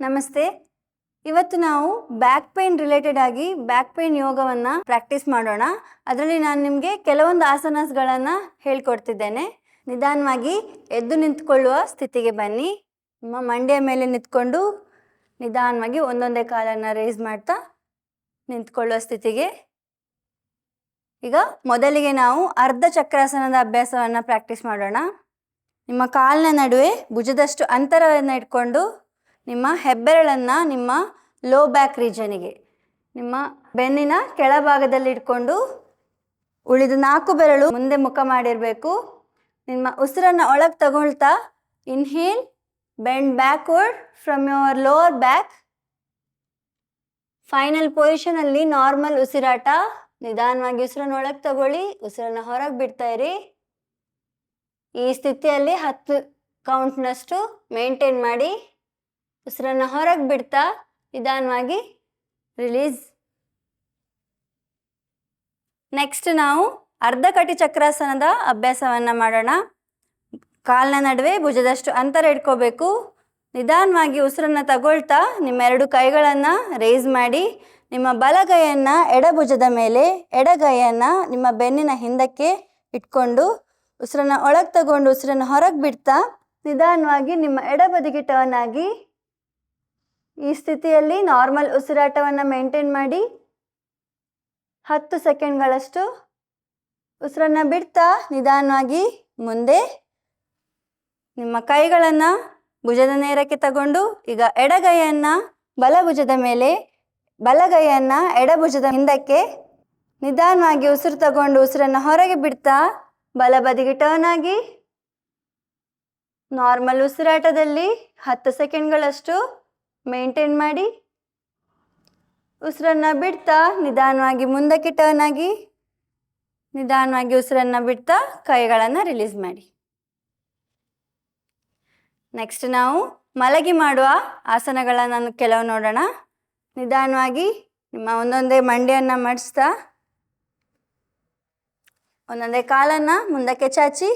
ನಮಸ್ತೆ. ಇವತ್ತು ನಾವು ಬ್ಯಾಕ್ ಪೇನ್ ರಿಲೇಟೆಡ್ ಆಗಿ ಬ್ಯಾಕ್ ಪೇನ್ ಯೋಗವನ್ನು ಪ್ರಾಕ್ಟೀಸ್ ಮಾಡೋಣ. ಅದರಲ್ಲಿ ನಾನು ನಿಮಗೆ ಕೆಲವೊಂದು ಆಸನಸ್ಗಳನ್ನು ಹೇಳ್ಕೊಡ್ತಿದ್ದೇನೆ. ನಿಧಾನವಾಗಿ ಎದ್ದು ನಿಂತ್ಕೊಳ್ಳುವ ಸ್ಥಿತಿಗೆ ಬನ್ನಿ. ನಿಮ್ಮ ಮಂಡ್ಯ ಮೇಲೆ ನಿಂತ್ಕೊಂಡು ನಿಧಾನವಾಗಿ ಒಂದೊಂದೇ ಕಾಲನ್ನು ರೇಸ್ ಮಾಡ್ತಾ ನಿಂತ್ಕೊಳ್ಳುವ ಸ್ಥಿತಿಗೆ. ಈಗ ಮೊದಲಿಗೆ ನಾವು ಅರ್ಧ ಚಕ್ರಾಸನದ ಅಭ್ಯಾಸವನ್ನು ಪ್ರಾಕ್ಟೀಸ್ ಮಾಡೋಣ. ನಿಮ್ಮ ಕಾಲಿನ ನಡುವೆ ಭುಜದಷ್ಟು ಅಂತರವನ್ನು ಇಟ್ಕೊಂಡು ನಿಮ್ಮ ಹೆಬ್ಬೆರಳನ್ನು ನಿಮ್ಮ ಲೋ ಬ್ಯಾಕ್ ರೀಜನಿಗೆ ನಿಮ್ಮ ಬೆನ್ನಿನ ಕೆಳಭಾಗದಲ್ಲಿ ಇಟ್ಕೊಂಡು ಉಳಿದ ನಾಲ್ಕು ಬೆರಳು ಮುಂದೆ ಮುಖ ಮಾಡಿರಬೇಕು. ನಿಮ್ಮ ಉಸಿರನ್ನು ಒಳಗೆ ತಗೊಳ್ತಾ inhale bend backward from your lower back final ಪೊಸಿಷನಲ್ಲಿ normal ಉಸಿರಾಟ, ನಿಧಾನವಾಗಿ ಉಸಿರನ್ನು ಒಳಗೆ ತಗೊಳ್ಳಿ, ಉಸಿರನ್ನು ಹೊರಗೆ ಬಿಡ್ತಾ ಇರಿ. ಈ ಸ್ಥಿತಿಯಲ್ಲಿ ಹತ್ತು ಕೌಂಟ್ನಷ್ಟು ಮೇಂಟೈನ್ ಮಾಡಿ. ಉಸಿರನ್ನು ಹೊರಗೆ ಬಿಡ್ತಾ ನಿಧಾನವಾಗಿ ರಿಲೀಸ್ ನೆಕ್ಸ್ಟ್ ನಾವು ಅರ್ಧ ಕಟಿ ಚಕ್ರಾಸನದ ಅಭ್ಯಾಸವನ್ನು ಮಾಡೋಣ. ಕಾಲಿನ ನಡುವೆ ಭುಜದಷ್ಟು ಅಂತರ ಇಟ್ಕೋಬೇಕು. ನಿಧಾನವಾಗಿ ಉಸಿರನ್ನು ತಗೊಳ್ತಾ ನಿಮ್ಮ ಎರಡು ಕೈಗಳನ್ನು ರೇಸ್ ಮಾಡಿ, ನಿಮ್ಮ ಬಲಗೈಯನ್ನು ಎಡಭುಜದ ಮೇಲೆ, ಎಡಗೈಯನ್ನು ನಿಮ್ಮ ಬೆನ್ನಿನ ಹಿಂದಕ್ಕೆ ಇಟ್ಕೊಂಡು ಉಸಿರನ್ನು ಒಳಗೆ ತಗೊಂಡು ಉಸಿರನ್ನು ಹೊರಗೆ ಬಿಡ್ತಾ ನಿಧಾನವಾಗಿ ನಿಮ್ಮ ಎಡಬದಿಗೆ ಟರ್ನ್ ಆಗಿ ಈ ಸ್ಥಿತಿಯಲ್ಲಿ ನಾರ್ಮಲ್ ಉಸಿರಾಟವನ್ನು ಮೇಂಟೈನ್ ಮಾಡಿ ಹತ್ತು ಸೆಕೆಂಡ್ಗಳಷ್ಟು ಉಸಿರನ್ನು ಬಿಡ್ತಾ ನಿಧಾನವಾಗಿ ಮುಂದೆ ನಿಮ್ಮ ಕೈಗಳನ್ನು ಭುಜದ ನೇರಕ್ಕೆ ತಗೊಂಡು ಈಗ ಎಡಗೈಯನ್ನು ಬಲಭುಜದ ಮೇಲೆ, ಬಲಗೈಯನ್ನು ಎಡಭುಜದ ಹಿಂದಕ್ಕೆ ನಿಧಾನವಾಗಿ ಉಸಿರು ತಗೊಂಡು ಉಸಿರನ್ನು ಹೊರಗೆ ಬಿಡ್ತಾ ಬಲಬದಿಗೆ ಟರ್ನ್ ಆಗಿ ನಾರ್ಮಲ್ ಉಸಿರಾಟದಲ್ಲಿ ಹತ್ತು ಸೆಕೆಂಡ್ಗಳಷ್ಟು ಮೇಂಟೈನ್ ಮಾಡಿ. ಉಸಿರನ್ನು ಬಿಡ್ತಾ ನಿಧಾನವಾಗಿ ಮುಂದಕ್ಕೆ ಟರ್ನ್ ಆಗಿ, ನಿಧಾನವಾಗಿ ಉಸಿರನ್ನು ಬಿಡ್ತಾ ಕೈಗಳನ್ನು ರಿಲೀಸ್ ಮಾಡಿ. ನೆಕ್ಸ್ಟ್ ನಾವು ಮಲಗಿ ಮಾಡುವ ಆಸನಗಳನ್ನು ಕೆಲವು ನೋಡೋಣ. ನಿಧಾನವಾಗಿ ನಿಮ್ಮ ಒಂದೊಂದೇ ಮಂಡಿಯನ್ನು ಮಡಿಸ್ತಾ ಒಂದೊಂದೇ ಕಾಲನ್ನು ಮುಂದಕ್ಕೆ ಚಾಚಿ,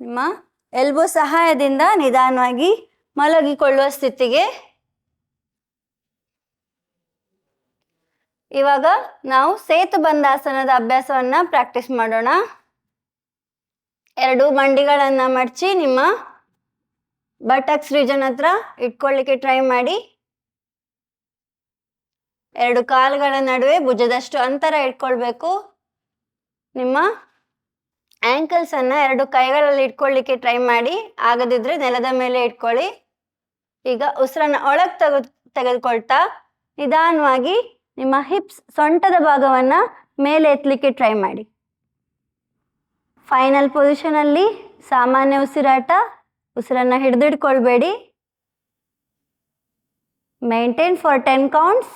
ನಿಮ್ಮ ಎಲ್ಬೋ ಸಹಾಯದಿಂದ ನಿಧಾನವಾಗಿ ಮಲಗಿಕೊಳ್ಳುವ ಸ್ಥಿತಿಗೆ ಇವಾಗ ನಾವು ಸೇತು ಬಂದಾಸನದ ಅಭ್ಯಾಸವನ್ನ ಪ್ರಾಕ್ಟೀಸ್ ಮಾಡೋಣ. ಎರಡು ಮಂಡಿಗಳನ್ನ ಮಡಚಿ ನಿಮ್ಮ ಬಟಕ್ಸ್ ರೀಜನ್ ಹತ್ರ ಇಟ್ಕೊಳ್ಳಿಕ್ಕೆ ಟ್ರೈ ಮಾಡಿ. ಎರಡು ಕಾಲುಗಳ ನಡುವೆ ಭುಜದಷ್ಟು ಅಂತರ ಇಟ್ಕೊಳ್ಬೇಕು. ನಿಮ್ಮ ಆ್ಯಂಕಲ್ಸ್ ಅನ್ನ ಎರಡು ಕೈಗಳಲ್ಲಿ ಇಟ್ಕೊಳ್ಳಿಕ್ಕೆ ಟ್ರೈ ಮಾಡಿ, ಆಗದಿದ್ರೆ ನೆಲದ ಮೇಲೆ ಇಟ್ಕೊಳ್ಳಿ. ಈಗ ಉಸಿರನ್ನ ಒಳಗೆ ತೆಗೆ ತೆಗೆದುಕೊಳ್ತಾ ನಿಧಾನವಾಗಿ ನಿಮ್ಮ ಹಿಪ್ಸ್ ಸೊಂಟದ ಭಾಗವನ್ನು ಮೇಲೆ ಎತ್ತಲಿಕ್ಕೆ ಟ್ರೈ ಮಾಡಿ. ಫೈನಲ್ ಪೊಸಿಷನಲ್ಲಿ ಸಾಮಾನ್ಯ ಉಸಿರಾಟ, ಉಸಿರನ್ನು ಹಿಡಿದಿಟ್ಕೊಳ್ಬೇಡಿ. ಮೇಂಟೈನ್ ಫಾರ್ ಟೆನ್ ಕೌಂಟ್ಸ್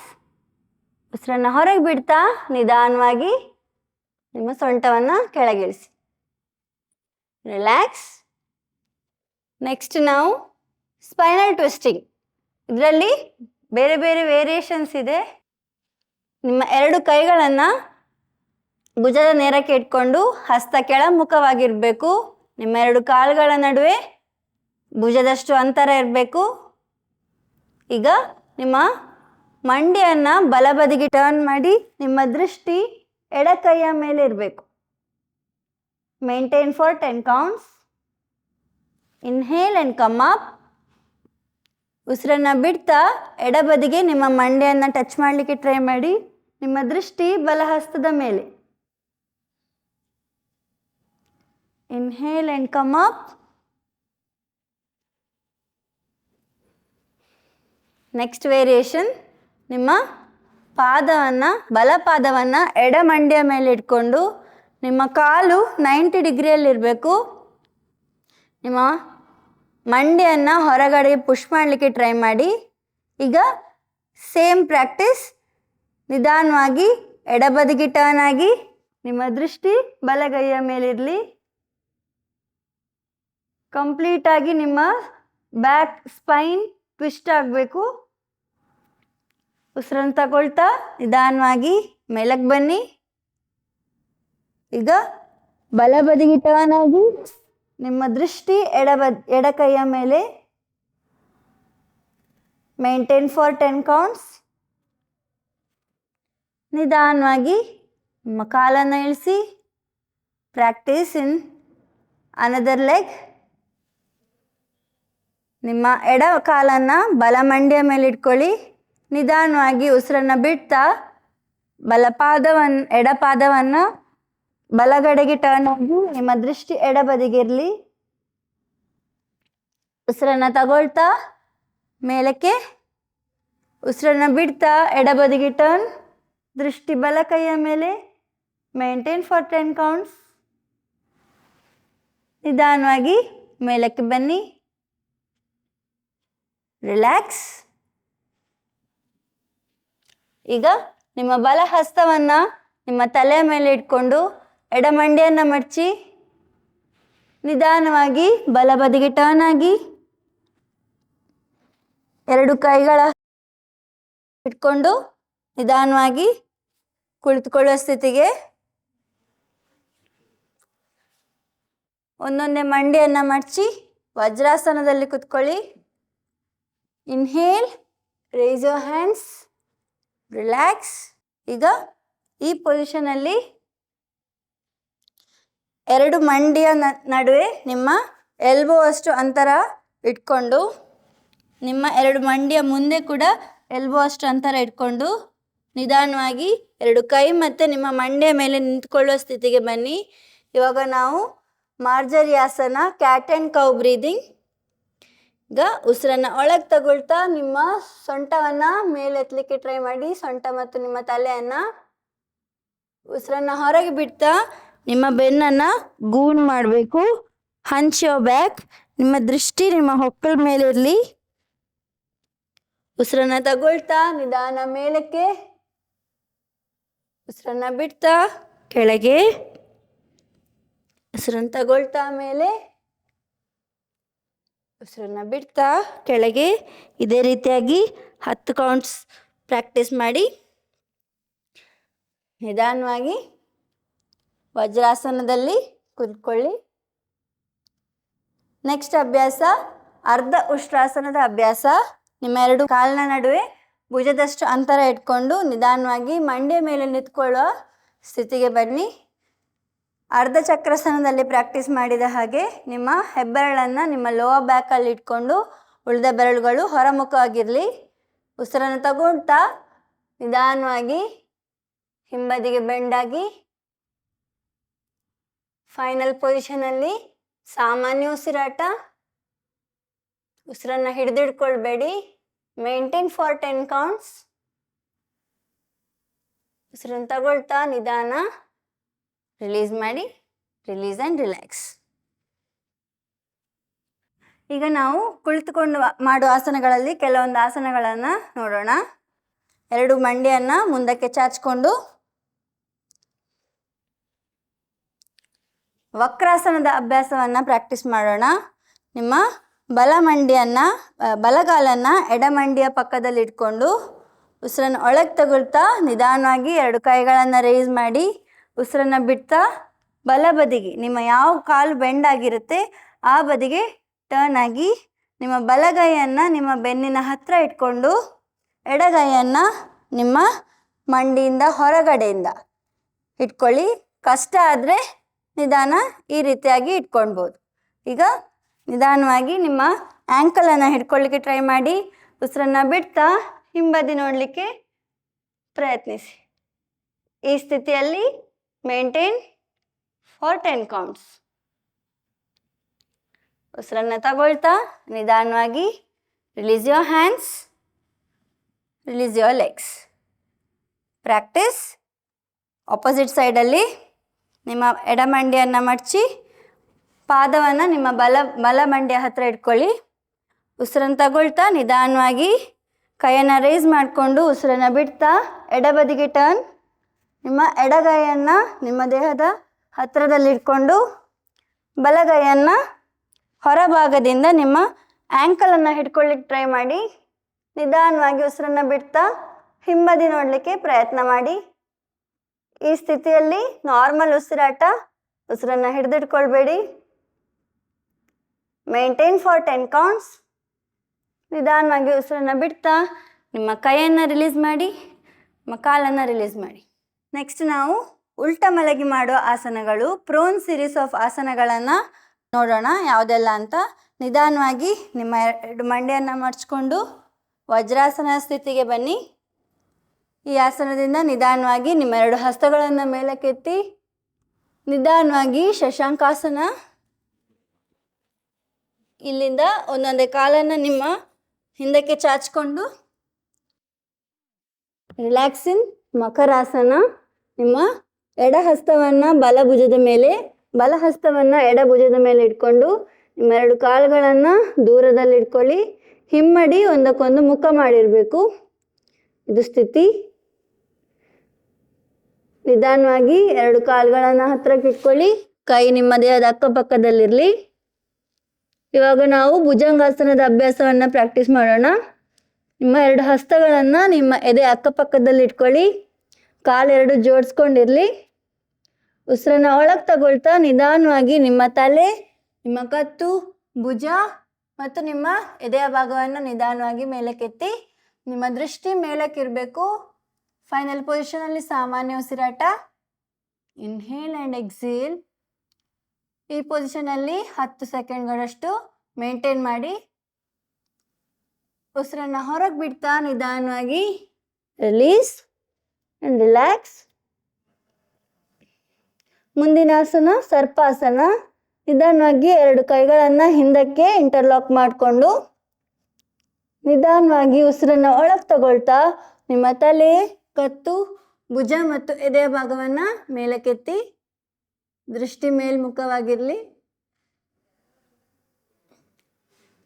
ಉಸಿರನ್ನು ಹೊರಗೆ ಬಿಡ್ತಾ ನಿಧಾನವಾಗಿ ನಿಮ್ಮ ಸೊಂಟವನ್ನು ಕೆಳಗಿಳಿಸಿ. ರಿಲ್ಯಾಕ್ಸ್ ನೆಕ್ಸ್ಟ್ ನಾವು ಸ್ಪೈನಲ್ ಟ್ವಿಸ್ಟಿಂಗ್ ಇದರಲ್ಲಿ ಬೇರೆ ಬೇರೆ ವೇರಿಯೇಷನ್ಸ್ ಇದೆ. ನಿಮ್ಮ ಎರಡು ಕೈಗಳನ್ನು ಭುಜದ ನೇರಕ್ಕೆ ಇಟ್ಕೊಂಡು ಹಸ್ತ ಕೆಳಮುಖವಾಗಿರಬೇಕು ನಿಮ್ಮ ಎರಡು ಕಾಲುಗಳ ನಡುವೆ ಭುಜದಷ್ಟು ಅಂತರ ಇರಬೇಕು. ಈಗ ನಿಮ್ಮ ಮಂಡಿಯನ್ನು ಬಲಬದಿಗೆ ಟರ್ನ್ ಮಾಡಿ ನಿಮ್ಮ ದೃಷ್ಟಿ ಎಡಕೈಯ ಮೇಲೆ ಇರಬೇಕು. Maintain for ten counts. Inhale and come up ಉಸಿರನ್ನು ಬಿಡ್ತಾ ಎಡಬದಿಗೆ ನಿಮ್ಮ ಮಂಡೆಯನ್ನು ಟಚ್ ಮಾಡಲಿಕ್ಕೆ ಟ್ರೈ ಮಾಡಿ. ನಿಮ್ಮ ದೃಷ್ಟಿ ಬಲಹಸ್ತದ ಮೇಲೆ. Inhale and come up next variation ನಿಮ್ಮ ಪಾದವನ್ನು, ಬಲಪಾದವನ್ನು ಎಡ ಮಂಡಿಯ ಮೇಲೆ ಇಟ್ಕೊಂಡು ನಿಮ್ಮ ಕಾಲು ನೈಂಟಿ ಡಿಗ್ರಿಯಲ್ಲಿರಬೇಕು. ನಿಮ್ಮ ಮಂಡಿಯನ್ನು ಹೊರಗಡೆ ಪುಷ್ ಮಾಡಲಿಕ್ಕೆ ಟ್ರೈ ಮಾಡಿ. ಈಗ ಸೇಮ್ ಪ್ರಾಕ್ಟೀಸ್ ನಿಧಾನವಾಗಿ ಎಡಬದಿಗೆ ಟರ್ನ್ ಆಗಿ ನಿಮ್ಮ ದೃಷ್ಟಿ ಬಲಗೈಯ ಮೇಲಿರಲಿ. ಕಂಪ್ಲೀಟಾಗಿ ನಿಮ್ಮ ಬ್ಯಾಕ್ ಸ್ಪೈನ್ ಟ್ವಿಸ್ಟ್ ಆಗಬೇಕು. ಉಸಿರನ್ನು ತಗೊಳ್ತಾ ನಿಧಾನವಾಗಿ ಮೇಲಕ್ಕೆ ಬನ್ನಿ. ಈಗ ಬಲಬದಿಗೆ ಟರ್ನ್ ಆಗಿ ನಿಮ್ಮ ದೃಷ್ಟಿ ಎಡ ಎಡಕೈಯ ಮೇಲೆ. ಮೇಂಟೈನ್ ಫಾರ್ ಟೆನ್ ಕೌಂಟ್ಸ್ ನಿಧಾನವಾಗಿ ನಿಮ್ಮ ಕಾಲನ್ನು ಇಳಿಸಿ. ಪ್ರಾಕ್ಟೀಸ್ ಇನ್ ಅನದರ್ ಲೆಗ್ ನಿಮ್ಮ ಎಡ ಕಾಲನ್ನು ಬಲ ಮಂಡಿಯ ಮೇಲೆ ಇಟ್ಕೊಳ್ಳಿ. ನಿಧಾನವಾಗಿ ಉಸಿರನ್ನು ಬಿಡ್ತಾ ಬಲಪಾದವನ್ನು ಎಡಪಾದವನ್ನು ಬಲಗಡೆಗೆ ಟರ್ನ್ ಹೋಗಿ, ನಿಮ್ಮ ದೃಷ್ಟಿ ಎಡಬದಿಗಿರಲಿ. ಉಸಿರನ್ನ ತಗೊಳ್ತಾ, ಮೇಲಕ್ಕೆ ಉಸಿರನ್ನ ಬಿಡ್ತಾ, ಎಡಬದಿಗೆ ಟರ್ನ್ ದೃಷ್ಟಿ ಬಲ ಕೈಯ ಮೇಲೆ ಮೇಂಟೈನ್ ಫಾರ್ ಟೆನ್ ಕೌಂಟ್ಸ್ ನಿಧಾನವಾಗಿ ಮೇಲಕ್ಕೆ ಬನ್ನಿ. ರಿಲ್ಯಾಕ್ಸ್ ಈಗ ನಿಮ್ಮ ಬಲ ಹಸ್ತವನ್ನು ನಿಮ್ಮ ತಲೆಯ ಮೇಲೆ ಇಟ್ಕೊಂಡು ಎಡಮಂಡಿಯನ್ನು ಮಡಚಿ ನಿಧಾನವಾಗಿ ಬಲಬದಿಗೆ ಟರ್ನ್ ಆಗಿ ಎರಡು ಕೈಗಳ ಇಟ್ಕೊಂಡು ನಿಧಾನವಾಗಿ ಕುಳಿತುಕೊಳ್ಳುವ ಸ್ಥಿತಿಗೆ ಒಂದೊಂದೇ ಮಂಡಿಯನ್ನು ಮಡಚಿ ವಜ್ರಾಸನದಲ್ಲಿ ಕುತ್ಕೊಳ್ಳಿ. Inhale raise your hands relax ಈಗ ಈ ಪೊಸಿಷನಲ್ಲಿ ಎರಡು ಮಂಡಿಯ ನಡುವೆ ನಿಮ್ಮ ಎಲ್ಬೋ ಅಷ್ಟು ಅಂತರ ಇಟ್ಕೊಂಡು, ನಿಮ್ಮ ಎರಡು ಮಂಡಿಯ ಮುಂದೆ ಕೂಡ ಎಲ್ಬೋ ಅಷ್ಟು ಅಂತರ ಇಟ್ಕೊಂಡು, ನಿಧಾನವಾಗಿ ಎರಡು ಕೈ ಮತ್ತು ನಿಮ್ಮ ಮಂಡಿಯ ಮೇಲೆ ನಿಂತ್ಕೊಳ್ಳುವ ಸ್ಥಿತಿಗೆ ಬನ್ನಿ. ಇವಾಗ ನಾವು Marjariasana cat and cow breathing ಈಗ ಉಸಿರನ್ನು ಒಳಗೆ ತಗೊಳ್ತಾ ನಿಮ್ಮ ಸೊಂಟವನ್ನು ಮೇಲೆತ್ತಲಿಕ್ಕೆ ಟ್ರೈ ಮಾಡಿ, ಸೊಂಟ ಮತ್ತು ನಿಮ್ಮ ತಲೆಯನ್ನು ಉಸಿರನ್ನು ಹೊರಗೆ ಬಿಡ್ತಾ ನಿಮ್ಮ ಬೆನ್ನನ್ನು ಗೂನ್ ಮಾಡಬೇಕು. Hunch your back. ನಿಮ್ಮ ದೃಷ್ಟಿ ನಿಮ್ಮ ಹೊಕ್ಕಳ ಮೇಲಿರಲಿ. ಉಸಿರನ್ನ ತಗೊಳ್ತಾ, ನಿಧಾನ ಮೇಲಕ್ಕೆ. ಉಸಿರನ್ನ ಬಿಡ್ತಾ, ಕೆಳಗೆ. ಉಸಿರನ್ನ ತಗೊಳ್ತಾ ಮೇಲೆ. ಉಸಿರನ್ನ ಬಿಡ್ತಾ, ಕೆಳಗೆ. ಇದೇ ರೀತಿಯಾಗಿ ಹತ್ತು ಕೌಂಟ್ಸ್ ಪ್ರಾಕ್ಟೀಸ್ ಮಾಡಿ. ನಿಧಾನವಾಗಿ. ವಜ್ರಾಸನದಲ್ಲಿ ಕೂತ್ಕೊಳ್ಳಿ. ನೆಕ್ಸ್ಟ್ ಅಭ್ಯಾಸ, ಅರ್ಧ ಉಷ್ಟ್ರಾಸನದ ಅಭ್ಯಾಸ. ನಿಮ್ಮ ಎರಡು ಕಾಲಿನ ನಡುವೆ ಭುಜದಷ್ಟು ಅಂತರ ಇಟ್ಕೊಂಡು ನಿಧಾನವಾಗಿ ಮಂಡ್ಯ ಮೇಲೆ ನಿಂತ್ಕೊಳ್ಳುವ ಸ್ಥಿತಿಗೆ ಬನ್ನಿ. ಅರ್ಧ ಚಕ್ರಾಸನದಲ್ಲಿ ಪ್ರಾಕ್ಟೀಸ್ ಮಾಡಿದ ಹಾಗೆ ನಿಮ್ಮ ಹೆಬ್ಬೆರಳನ್ನು ನಿಮ್ಮ ಲೋವರ್ ಬ್ಯಾಕಲ್ಲಿ ಇಟ್ಕೊಂಡು ಉಳಿದ ಬೆರಳುಗಳು ಹೊರಮುಖವಾಗಿರಲಿ. ಉಸಿರನ್ನು ತಗೊಳ್ತಾ ನಿಧಾನವಾಗಿ ಹಿಂಬದಿಗೆ ಬೆಂಡಾಗಿ ಫೈನಲ್ ಪೊಸಿಷನಲ್ಲಿ ಸಾಮಾನ್ಯ ಉಸಿರಾಟ. ಉಸಿರನ್ನು ಹಿಡಿದಿಡ್ಕೊಳ್ಬೇಡಿ. ಮೇಂಟೈನ್ ಫಾರ್ ಟೆನ್ ಕೌಂಟ್ಸ್ ಉಸಿರನ್ನು ತಗೊಳ್ತಾ ನಿಧಾನ. ರಿಲೀಸ್ ಮಾಡಿ. ರಿಲೀಸ್ ಆ್ಯಂಡ್ ರಿಲ್ಯಾಕ್ಸ್ ಈಗ ನಾವು ಕುಳಿತುಕೊಂಡು ಮಾಡುವ ಆಸನಗಳಲ್ಲಿ ಕೆಲವೊಂದು ಆಸನಗಳನ್ನು ನೋಡೋಣ. ಎರಡು ಮಂಡಿಯನ್ನು ಮುಂದಕ್ಕೆ ಚಾಚಿಕೊಂಡು ವಕ್ರಾಸನದ ಅಭ್ಯಾಸವನ್ನು ಪ್ರಾಕ್ಟೀಸ್ ಮಾಡೋಣ. ನಿಮ್ಮ ಬಲ ಮಂಡಿಯನ್ನು ಬಲಗಾಲನ್ನು ಎಡಮಂಡಿಯ ಪಕ್ಕದಲ್ಲಿ ಇಟ್ಕೊಂಡು ಉಸಿರನ್ನು ಒಳಗೆ ತಗೊಳ್ತಾ ನಿಧಾನವಾಗಿ ಎರಡು ಕೈಗಳನ್ನು ರೇಸ್ ಮಾಡಿ ಉಸಿರನ್ನು ಬಿಡ್ತಾ ಬಲ ಬದಿಗೆ, ನಿಮ್ಮ ಯಾವ ಕಾಲು ಬೆಂಡ್ ಆಗಿರುತ್ತೆ ಆ ಬದಿಗೆ ಟರ್ನ್ ಆಗಿ ನಿಮ್ಮ ಬಲಗೈಯನ್ನು ನಿಮ್ಮ ಬೆನ್ನಿನ ಹತ್ತಿರ ಇಟ್ಕೊಂಡು ಎಡಗೈಯನ್ನು ನಿಮ್ಮ ಮಂಡಿಯಿಂದ ಹೊರಗಡೆಯಿಂದ ಇಟ್ಕೊಳ್ಳಿ. ಕಷ್ಟ ಆದರೆ ನಿಧಾನ ಈ ರೀತಿಯಾಗಿ ಇಟ್ಕೊಳ್ಬೋದು. ಈಗ ನಿಧಾನವಾಗಿ ನಿಮ್ಮ ಆ್ಯಂಕಲನ್ನು ಹಿಡ್ಕೊಳ್ಳಿಕ್ಕೆ ಟ್ರೈ ಮಾಡಿ, ಉಸಿರನ್ನು ಬಿಡ್ತಾ ಹಿಂಬದಿ ನೋಡಲಿಕ್ಕೆ ಪ್ರಯತ್ನಿಸಿ. ಈ ಸ್ಥಿತಿಯಲ್ಲಿ ಮೇಂಟೈನ್ ಫಾರ್ ಟೆನ್ ಕೌಂಟ್ಸ್ ಉಸಿರನ್ನು ತಗೊಳ್ತಾ ನಿಧಾನವಾಗಿ release your hands release your legs practice opposite ಸೈಡಲ್ಲಿ ನಿಮ್ಮ ಎಡಮಂಡಿಯನ್ನು ಮಡಚಿ ಪಾದವನ್ನು ನಿಮ್ಮ ಬಲ ಬಲ ಮಂಡಿಯ ಹತ್ತಿರ ಇಟ್ಕೊಳ್ಳಿ. ಉಸಿರನ್ನು ತಗೊಳ್ತಾ ನಿಧಾನವಾಗಿ ಕೈಯನ್ನು ರೇಸ್ ಮಾಡಿಕೊಂಡು ಉಸಿರನ್ನು ಬಿಡ್ತಾ ಎಡಬದಿಗೆ ಟರ್ನ್ ನಿಮ್ಮ ಎಡಗೈಯನ್ನು ನಿಮ್ಮ ದೇಹದ ಹತ್ತಿರದಲ್ಲಿಟ್ಕೊಂಡು ಬಲಗೈಯನ್ನು ಹೊರಭಾಗದಿಂದ ನಿಮ್ಮ ಆ್ಯಂಕಲನ್ನು ಹಿಡ್ಕೊಳ್ಳಿಕ್ಕೆ ಟ್ರೈ ಮಾಡಿ. ನಿಧಾನವಾಗಿ ಉಸಿರನ್ನು ಬಿಡ್ತಾ ಹಿಂಬದಿ ನೋಡಲಿಕ್ಕೆ ಪ್ರಯತ್ನ ಮಾಡಿ. ಈ ಸ್ಥಿತಿಯಲ್ಲಿ ನಾರ್ಮಲ್ ಉಸಿರಾಟ, ಉಸಿರನ್ನು ಹಿಡಿದಿಟ್ಕೊಳ್ಬೇಡಿ. ಮೇಂಟೈನ್ ಫಾರ್ ಟೆನ್ ಕೌಂಟ್ಸ್ ನಿಧಾನವಾಗಿ ಉಸಿರನ್ನು ಬಿಡ್ತಾ, ನಿಮ್ಮ ಕೈಯನ್ನು ರಿಲೀಸ್ ಮಾಡಿ, ನಿಮ್ಮ ಕಾಲನ್ನು ರಿಲೀಸ್ ಮಾಡಿ. ನೆಕ್ಸ್ಟ್ ನಾವು ಉಲ್ಟ ಮಲಗಿ ಮಾಡೋ ಆಸನಗಳು ಪ್ರೋನ್ ಸಿರೀಸ್ ಆಫ್ ಆಸನಗಳನ್ನು ನೋಡೋಣ, ಯಾವುದೆಲ್ಲ ಅಂತ. ನಿಧಾನವಾಗಿ ನಿಮ್ಮ ಎರಡು ಮಂಡ್ಯನ್ನು ಮಡಚ್ಕೊಂಡು ವಜ್ರಾಸನ ಸ್ಥಿತಿಗೆ ಬನ್ನಿ. ಈ ಆಸನದಿಂದ ನಿಧಾನವಾಗಿ ನಿಮ್ಮ ಎರಡು ಹಸ್ತಗಳನ್ನು ಮೇಲಕ್ಕೆತ್ತಿ ನಿಧಾನವಾಗಿ ಶಶಾಂಕಾಸನ ಇಲ್ಲಿಂದ ಒಂದೊಂದೇ ಕಾಲನ್ನು ನಿಮ್ಮ ಹಿಂದಕ್ಕೆ ಚಾಚಿಕೊಂಡು ರಿಲ್ಯಾಕ್ಸಿನ್ ಮಕರಾಸನ ನಿಮ್ಮ ಎಡ ಹಸ್ತವನ್ನು ಬಲ ಮೇಲೆ ಬಲ ಹಸ್ತವನ್ನು ಎಡ ಮೇಲೆ ಇಟ್ಕೊಂಡು ನಿಮ್ಮ ಎರಡು ಕಾಲುಗಳನ್ನು ದೂರದಲ್ಲಿ ಇಟ್ಕೊಳ್ಳಿ ಹಿಮ್ಮಡಿ ಒಂದಕ್ಕೊಂದು ಮುಖ ಮಾಡಿರಬೇಕು. ಇದು ಸ್ಥಿತಿ. ನಿಧಾನವಾಗಿ ಎರಡು ಕಾಲುಗಳನ್ನು ಹತ್ರಕ್ಕೆ ಇಟ್ಕೊಳ್ಳಿ. ಕೈ ನಿಮ್ಮ ದೇಹದ ಅಕ್ಕಪಕ್ಕದಲ್ಲಿರಲಿ ಇವಾಗ ನಾವು ಭುಜಂಗಾಸನದ ಅಭ್ಯಾಸವನ್ನು ಪ್ರಾಕ್ಟೀಸ್ ಮಾಡೋಣ. ನಿಮ್ಮ ಎರಡು ಹಸ್ತಗಳನ್ನು ನಿಮ್ಮ ಎದೆ ಅಕ್ಕಪಕ್ಕದಲ್ಲಿ ಇಟ್ಕೊಳ್ಳಿ. ಕಾಲೆರಡು ಜೋಡಿಸ್ಕೊಂಡಿರಲಿ. ಉಸಿರನ್ನ ಒಳಗೆ ತಗೊಳ್ತಾ ನಿಧಾನವಾಗಿ ನಿಮ್ಮ ತಲೆ, ನಿಮ್ಮ ಕತ್ತು, ಭುಜ ಮತ್ತು ನಿಮ್ಮ ಎದೆಯ ಭಾಗವನ್ನು ನಿಧಾನವಾಗಿ ಮೇಲಕ್ಕೆತ್ತಿ. ನಿಮ್ಮ ದೃಷ್ಟಿ ಮೇಲಕ್ಕಿರಬೇಕು. ಫೈನಲ್ ಪೊಸಿಷನಲ್ಲಿ ಸಾಮಾನ್ಯ ಉಸಿರಾಟ. ಇನ್ಹೇಲ್ ಆ್ಯಂಡ್ ಎಕ್ಸೇಲ್ ಈ ಪೊಸಿಷನಲ್ಲಿ ಹತ್ತು ಸೆಕೆಂಡ್ಗಳಷ್ಟು ಮೇಂಟೈನ್ ಮಾಡಿ. ಉಸಿರನ್ನು ಹೊರಗೆ ಬಿಡ್ತಾ ನಿಧಾನವಾಗಿ ರಿಲೀಸ್ ಆ್ಯಂಡ್ ರಿಲ್ಯಾಕ್ಸ್ ಮುಂದಿನ ಆಸನ ಸರ್ಪಾಸನ. ನಿಧಾನವಾಗಿ ಎರಡು ಕೈಗಳನ್ನು ಹಿಂದಕ್ಕೆ ಇಂಟರ್ಲಾಕ್ ಮಾಡಿಕೊಂಡು. ನಿಧಾನವಾಗಿ ಉಸಿರನ್ನು ಒಳಗೆ ತಗೊಳ್ತಾ ನಿಮ್ಮ ತಲೆ ಕತ್ತು, ಭುಜ ಮತ್ತು ಎದೆಯ ಭಾಗವನ್ನು ಮೇಲಕ್ಕೆತ್ತಿ, ದೃಷ್ಟಿ ಮೇಲ್ಮುಖವಾಗಿರಲಿ.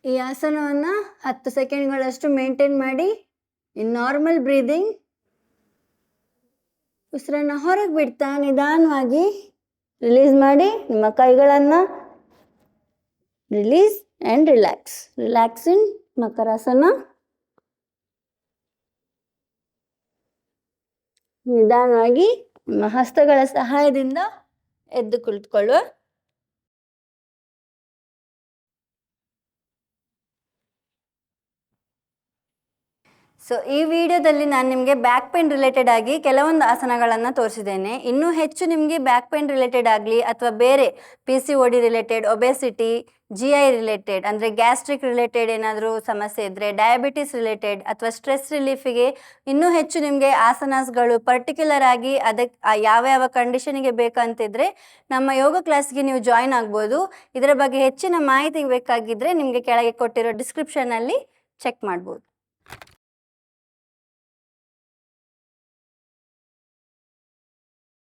ಈ ಆಸನವನ್ನು ಹತ್ತು ಸೆಕೆಂಡ್ಗಳಷ್ಟು ಮೇಂಟೈನ್ ಮಾಡಿ ಇನ್ ನಾರ್ಮಲ್ ಬ್ರೀದಿಂಗ್, ಉಸಿರನ್ನು ಹೊರಗೆ ಬಿಡ್ತಾ ನಿಧಾನವಾಗಿ ರಿಲೀಸ್ ಮಾಡಿ, ನಿಮ್ಮ ಕೈಗಳನ್ನು release and relax. Relax in Makarasana. ನಿಧಾನವಾಗಿ ಹಸ್ತಗಳ ಸಹಾಯದಿಂದ ಎದ್ದು ಕುಳಿತುಕೊಳ್ಳುವ ಸೊ ಈ ವಿಡಿಯೋದಲ್ಲಿ ನಾನು ನಿಮಗೆ ಬ್ಯಾಕ್ ಪೇನ್ ರಿಲೇಟೆಡ್ ಆಗಿ ಕೆಲವೊಂದು ಆಸನಗಳನ್ನು ತೋರಿಸಿದ್ದೇನೆ. ಇನ್ನೂ ಹೆಚ್ಚು ನಿಮಗೆ ಬ್ಯಾಕ್ ಪೇನ್ ರಿಲೇಟೆಡ್ ಆಗಲಿ ಅಥವಾ ಬೇರೆ P C O D related obesity G I related ಅಂದರೆ ಗ್ಯಾಸ್ಟ್ರಿಕ್ ರಿಲೇಟೆಡ್ ಏನಾದರೂ ಸಮಸ್ಯೆ ಇದ್ದರೆ ಡಯಾಬಿಟಿಸ್ ರಿಲೇಟೆಡ್ ಅಥವಾ ಸ್ಟ್ರೆಸ್ ರಿಲೀಫಿಗೆ ಇನ್ನೂ ಹೆಚ್ಚು ನಿಮಗೆ ಆಸನಾಸ್ಗಳು ಪರ್ಟಿಕ್ಯುಲರ್ ಆಗಿ ಅದಕ್ಕೆ ಯಾವ ಯಾವ ಕಂಡೀಷನಿಗೆ ಬೇಕಂತಿದ್ರೆ ನಮ್ಮ ಯೋಗ ಕ್ಲಾಸ್ಗೆ ನೀವು ಜಾಯಿನ್ ಆಗ್ಬೋದು. ಇದರ ಬಗ್ಗೆ ಹೆಚ್ಚಿನ ಮಾಹಿತಿ ಬೇಕಾಗಿದ್ದರೆ ನಿಮಗೆ ಕೆಳಗೆ ಕೊಟ್ಟಿರೋ ಡಿಸ್ಕ್ರಿಪ್ಷನಲ್ಲಿ ಚೆಕ್ ಮಾಡ್ಬೋದು.